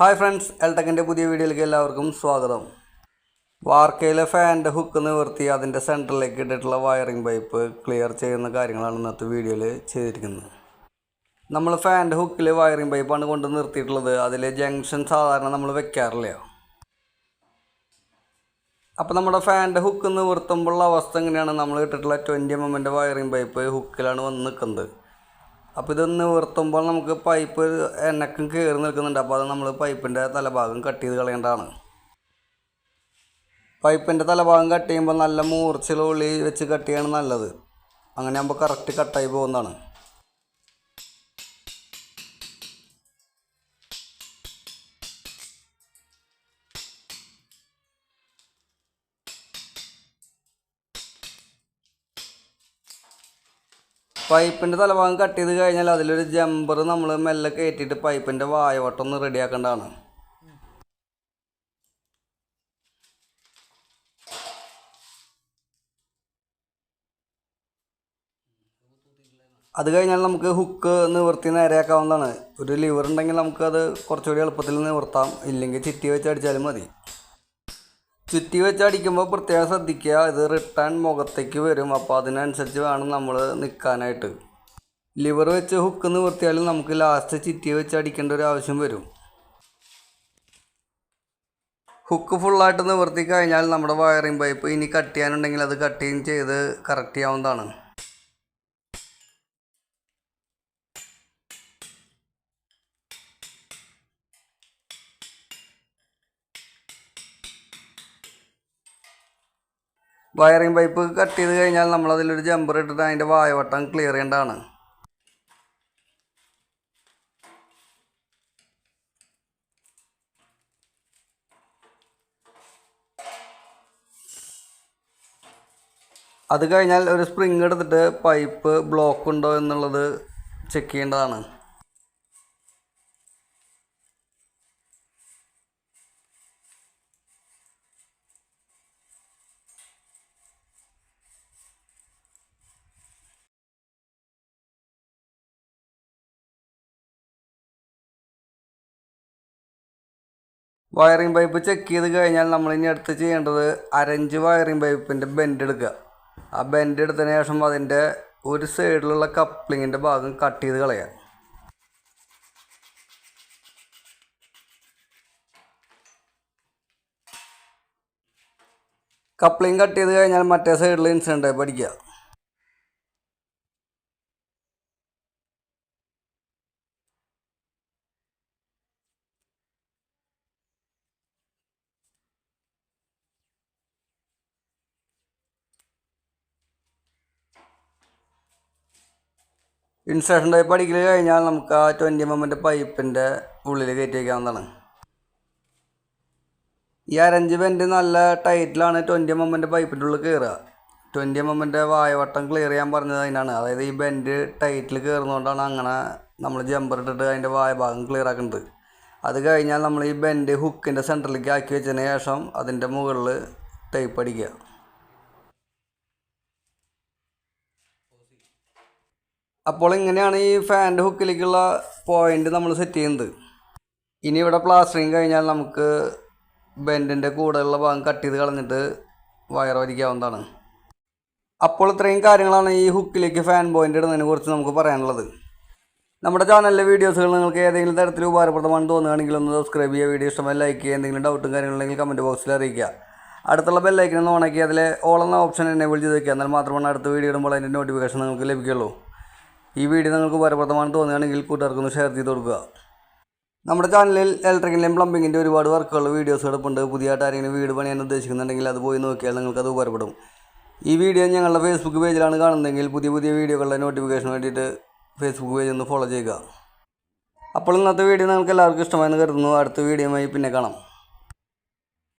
Hi friends എൽടെക്കിന്റെ പുതിയ വീഡിയോയിലേക്ക് എല്ലാവർക്കും സ്വാഗതം. വാർക്കയിലെ ഫാനിന്റെ ഹുക്ക് നിവർത്തി അതിന്റെ സെന്ററിലേക്ക് ഇട്ടിട്ടുള്ള വയറിംഗ് പൈപ്പ് ക്ലിയർ ചെയ്യുന്ന കാര്യങ്ങളാണ് ഇന്നത്തെ വീഡിയോയിൽ ചെയ്തിരിക്കുന്നത്. നമ്മൾ ഫാനിന്റെ ഹുക്കിൽ വയറിംഗ് പൈപ്പാണ് കൊണ്ട് നിർത്തിയിട്ടുള്ളത്. അതിൽ ജംഗ്ഷൻ സാധാരണ നമ്മൾ വെക്കാറില്ല. അപ്പോൾ നമ്മുടെ ഫാനിന്റെ ഹുക്ക് നിവർത്തുമ്പോഴുള്ള അവസ്ഥ എങ്ങനെയാണ്? നമ്മൾ ഇട്ടിട്ടുള്ള ട്വന്റി എം എമ്മിന്റെ വയറിംഗ് പൈപ്പ് ഹുക്കിലാണ് വന്ന് നിൽക്കുന്നത്. അപ്പോൾ ഇത് നിവർത്തുമ്പോൾ നമുക്ക് പൈപ്പ് എണ്ണക്കും കയറി നിൽക്കുന്നുണ്ട്. അപ്പോൾ അത് നമ്മൾ പൈപ്പിന്റെ തലഭാഗം കട്ട് ചെയ്ത് കളയേണ്ടതാണ്. പൈപ്പിന്റെ തലഭാഗം കട്ട് ചെയ്യുമ്പോൾ നല്ല മൂർച്ചയുള്ള ഉള്ളി വെച്ച് കട്ട് ചെയ്യാണ് നല്ലത്. അങ്ങനെ ആകുമ്പോൾ കറക്റ്റ് കട്ടായി പോകുന്നതാണ്. പൈപ്പിന്റെ തലഭാഗം കട്ട് ചെയ്ത് കഴിഞ്ഞാൽ അതിലൊരു ജമ്പർ നമ്മൾ മെല്ലെ കയറ്റിയിട്ട് പൈപ്പിന്റെ വായവട്ടം ഒന്ന് റെഡിയാക്കേണ്ടതാണ് അത് കഴിഞ്ഞാൽ നമുക്ക് ഹുക്ക് നിവർത്തി നേരെയാക്കാവുന്നതാണ്. ഒരു ലിവർ ഉണ്ടെങ്കിൽ നമുക്കത് കുറച്ചുകൂടി എളുപ്പത്തിൽ നിവർത്താം. ഇല്ലെങ്കിൽ ചിറ്റി വെച്ച് അടിച്ചാലും മതി. ചുറ്റി വെച്ച് അടിക്കുമ്പോൾ പ്രത്യേകം ശ്രദ്ധിക്കുക. ഇത് റിട്ടേൺ മുഖത്തേക്ക് വരും. അപ്പോൾ അതിനനുസരിച്ച് വേണം നമ്മൾ നിൽക്കാനായിട്ട് ലിവർ വെച്ച് ഹുക്ക് നിവർത്തിയാലും നമുക്ക് ലാസ്റ്റ് ചുറ്റി വെച്ച് അടിക്കേണ്ട ഒരു ആവശ്യം വരും. ഹുക്ക് ഫുള്ളായിട്ട് നിവർത്തി കഴിഞ്ഞാൽ നമ്മുടെ വയറിംഗ് പൈപ്പ് ഇനി കട്ട് ചെയ്യാനുണ്ടെങ്കിൽ അത് കട്ടിങ് ചെയ്ത് കറക്റ്റ് ചെയ്യാവുന്നതാണ്. വയറിംഗ് പൈപ്പ് കട്ട് ചെയ്ത് കഴിഞ്ഞാൽ നമ്മളതിലൊരു ജമ്പർ ഇട്ടിട്ട് അതിന്റെ വായവട്ടം ക്ലിയർ ചെയ്യേണ്ടതാണ്. അത് കഴിഞ്ഞാൽ ഒരു സ്പ്രിങ് എടുത്തിട്ട് പൈപ്പ് ബ്ലോക്ക് ഉണ്ടോ എന്നുള്ളത് ചെക്ക് ചെയ്യേണ്ടതാണ്. വയറിംഗ് പൈപ്പ് ചെക്ക് ചെയ്ത് കഴിഞ്ഞാൽ നമ്മൾ ഇനി അടുത്ത് ചെയ്യേണ്ടത് അരഞ്ച് വയറിംഗ് പൈപ്പിന്റെ ബെൻഡ് എടുക്കുക. ആ ബെൻഡ് എടുത്തതിന് ശേഷം അതിന്റെ ഒരു സൈഡിലുള്ള കപ്ലിങ്ങിന്റെ ഭാഗം കട്ട് ചെയ്ത് കളയാം. കപ്ലിങ് കട്ട് ചെയ്ത് കഴിഞ്ഞാൽ മറ്റേ സൈഡിൽ ഇൻസിഡന്റ് ടൈപ്പ് ഇൻസേഷൻ ടൈപ്പ് അടിക്കൽ കഴിഞ്ഞാൽ നമുക്ക് ആ ട്വന്റി എം പൈപ്പിന്റെ ഉള്ളിൽ കയറ്റി വയ്ക്കാവുന്നതാണ് ഈ അരഞ്ച് ബെൻഡ് നല്ല ടൈറ്റിലാണ് ട്വന്റി എം എമ്മിന്റെ പൈപ്പിന്റെ ഉള്ളിൽ കയറുക ട്വന്റി എം എമ്മിന്റെ വായവട്ടം ക്ലിയർ ചെയ്യാൻ പറഞ്ഞത് അതിനാണ്. അതായത് ഈ ബെൻഡ് ടൈറ്റിൽ കയറുന്നതുകൊണ്ടാണ് അങ്ങനെ നമ്മൾ ജമ്പർ ഇട്ടിട്ട് അതിന്റെ വായ ഭാഗം ക്ലിയർ ആക്കുന്നത് അത് കഴിഞ്ഞാൽ നമ്മൾ ഈ ബെൻഡ് ഹുക്കിന്റെ സെന്ററിലേക്ക് ആക്കി വെച്ചതിന് ശേഷം അതിന്റെ മുകളിൽ ടൈപ്പ് അടിക്കുക. അപ്പോൾ ഇങ്ങനെയാണ് ഈ ഫാന്റെ ഹുക്കിലേക്കുള്ള പോയിന്റ് നമ്മൾ സെറ്റ് ചെയ്യുന്നത്? ഇനി ഇവിടെ പ്ലാസ്റ്ററിങ് കഴിഞ്ഞാൽ നമുക്ക് ബെൻഡിന്റെ കൂടെയുള്ള ഭാഗം കട്ട് ചെയ്ത് കളഞ്ഞിട്ട് വയർ വരിക്കാവുന്നതാണ് അപ്പോൾ ഇത്രയും കാര്യങ്ങളാണ് ഈ ഹുക്കിലേക്ക് ഫാൻ പോയിന്റ് ഇടുന്നതിനെ കുറിച്ച് നമുക്ക് പറയാനുള്ളത്. നമ്മുടെ ചാനലിലെ വീഡിയോസുകൾ നിങ്ങൾക്ക് ഏതെങ്കിലും തരത്തിൽ ഉപകാരപ്രദമാണെന്ന് തോന്നുകയാണെങ്കിൽ ഒന്ന് സബ്സ്ക്രൈബ് ചെയ്യുക വീഡിയോ ഇഷ്ടമായി ലൈക്ക് ചെയ്യുക എന്തെങ്കിലും ഡൗട്ടും കാര്യങ്ങളുണ്ടെങ്കിൽ കമന്റ് ബോക്സിൽ അറിയിക്കുക. അടുത്തുള്ള ബെല്ലൈക്കൻ ഒന്ന് ഓണാക്കി അതിലെ ഓൾ എന്ന ഓപ്ഷൻ എനേബിൾ ചെയ്ത് വയ്ക്കുക എന്നാൽ മാത്രമാണ് അടുത്ത വീഡിയോ ഇടുമ്പോൾ അതിന്റെ നോട്ടിഫിക്കേഷൻ നിങ്ങൾക്ക് ലഭിക്കുള്ളൂ ഈ വീഡിയോ നിങ്ങൾക്ക് ഉപകാരപ്രദമാണെന്ന് തോന്നുകയാണെങ്കിൽ കൂട്ടുകാർക്കൊന്ന് ഷെയർ ചെയ്ത് കൊടുക്കുക. നമ്മുടെ ചാനലിൽ ഇലക്ട്രിക്കലിന്റെയും പ്ലംബിങ്ങിന്റെ ഒരുപാട് വർക്കുകൾ വീഡിയോസ് കിടപ്പുണ്ട്. പുതിയതായിട്ട് ആരെങ്കിലും വീട് പണിയാൻ ഉദ്ദേശിക്കുന്നുണ്ടെങ്കിൽ അത് പോയി നോക്കിയാൽ നിങ്ങൾക്ക് അത് ഉപകാരപ്പെടും. ഈ വീഡിയോ ഞങ്ങളുടെ ഫേസ്ബുക്ക് പേജിലാണ് കാണുന്നതെങ്കിൽ പുതിയ പുതിയ വീഡിയോകളുടെ നോട്ടിഫിക്കേഷൻ വേണ്ടിയിട്ട് ഫേസ്ബുക്ക് പേജ് ഒന്ന് ഫോളോ ചെയ്യുക. അപ്പോൾ ഇന്നത്തെ വീഡിയോ നിങ്ങൾക്ക് എല്ലാവർക്കും ഇഷ്ടമായെന്ന് കരുതുന്നു. അടുത്ത വീഡിയോയുമായി പിന്നെ കാണാം.